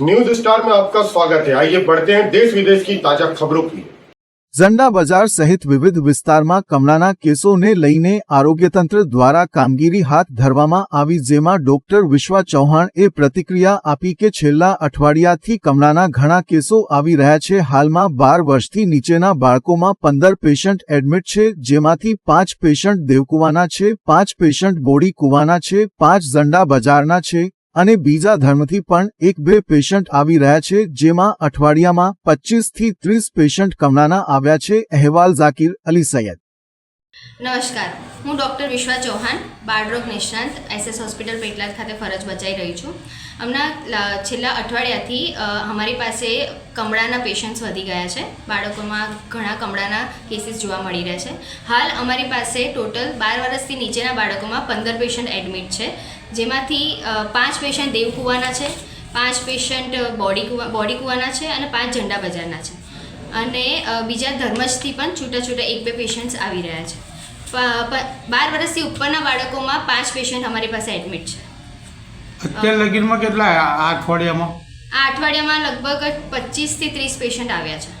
News star में आपका स्वागत है आइए बढ़ते हैं देश विदेश की ताजा खबरों की ઝંડા બજાર સહિત વિવિધ વિસ્તારમાં કમળાના કેસોને લઈને આરોગ્યતંત્ર દ્વારા કામગીરી હાથ ધરવામાં આવી જેમાં ડોક્ટર વિશ્વા ચૌહાણએ પ્રતિક્રિયા આપી કે છેલ્લા અઠવાડિયાથી કમળાના ઘણા કેસો આવી રહ્યા છે હાલમાં બાર વર્ષથી નીચેના બાળકોમાં પંદર પેશન્ટ એડમિટ છે જેમાંથી પાંચ પેશન્ટ દેવકુવાના છે પાંચ પેશન્ટ બોડી કુવાના છે પાંચ ઝંડા બજારના છે અને બીજા ધર્મથી પણ એક બે પેશન્ટ આવી રહ્યા છે, જેમાં અઠવાડિયામાં પચીસથી ત્રીસ પેશન્ટ કમળાના આવ્યા છે, અહેવાલ ઝાકીર અલી સૈયદ. નમસ્કાર, હું ડૉક્ટર વિશ્વા ચૌહાણ બાળરોગ નિષ્ણાંત, એસએસ હોસ્પિટલ પેટલાદ ખાતે ફરજ બજાવી રહી છું. હમણાં છેલ્લા અઠવાડિયાથી અમારી પાસે કમળાના પેશન્ટ્સ વધી ગયા છે. બાળકોમાં ઘણા કમળાના કેસીસ જોવા મળી રહ્યા છે. હાલ અમારી પાસે ટોટલ બાર વર્ષથી નીચેના બાળકોમાં પંદર પેશન્ટ એડમિટ છે. જેમાંથી પાંચ પેશન્ટ દેવકુવાના છે, પાંચ પેશન્ટ બોડી કુવા બોડી કુવાના છે અને પાંચ ઝંડા બજારના છે. અને બીજા ધર્મજથી પણ છૂટા છૂટા એક બે પેશન્ટ્સ આવી રહ્યા છે. બાર વર્ષથી ઉપરના બાળકોમાં પાંચ પેશન્ટ અમારી પાસે એડમિટ છે. અત્યાર લગીનમાં કેટલા આ અઠવાડિયામાં? આ અઠવાડિયામાં લગભગ પચીસથી ત્રીસ પેશન્ટ આવ્યા છે.